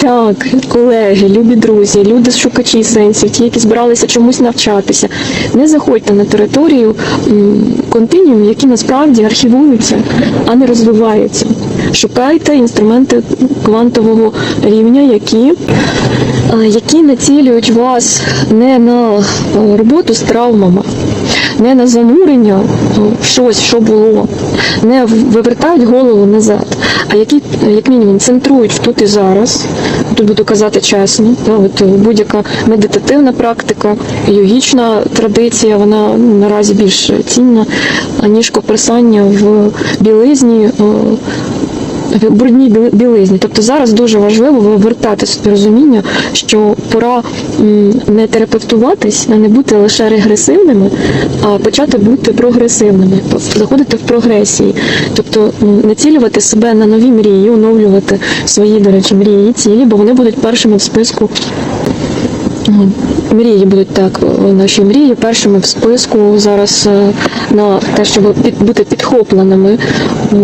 Так, колеги, любі друзі, люди шукачі сенсів, ті, які збиралися чомусь навчатися. Не заходьте на територію континіум, які насправді архівуються, а не розвиваються. Шукайте інструменти квантового рівня, які, які націлюють вас не на е, роботу з травмами, не на занурення в щось, що було, не вивертають голову назад, а які, як мінімум, центрують тут і зараз. Тут буду казати чесно, от, е, будь-яка медитативна практика, йогічна традиція, вона наразі більш цінна, аніж копирсання в білизні. Брудній біли- білизні. Тобто зараз дуже важливо вивертати собі розуміння, що пора не терапевтуватись, а не бути лише регресивними, а почати бути прогресивними, тобто заходити в прогресії, тобто націлювати себе на нові мрії, оновлювати свої, до речі, мрії, і цілі, бо вони будуть першими в списку. Мрії будуть так, наші мрії першими в списку зараз е, на те, щоб бути підхопленими,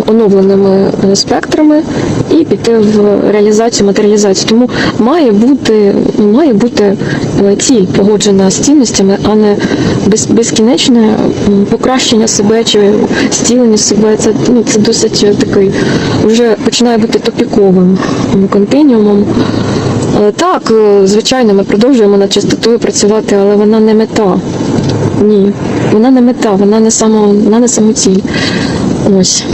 оновленими е, спектрами і піти в реалізацію, матеріалізацію. Тому має бути, має бути е, ціль погоджена з цінностями, а не без, безкінечне покращення себе чи зцілення себе. Це, ну, це досить такий вже починає бути топіковим континіумом. Е, Так, е, звичайно, ми продовжуємо над чистотою працювати, але вона не мета. Ні, вона не мета, вона не само, вона не самоціль. Ось.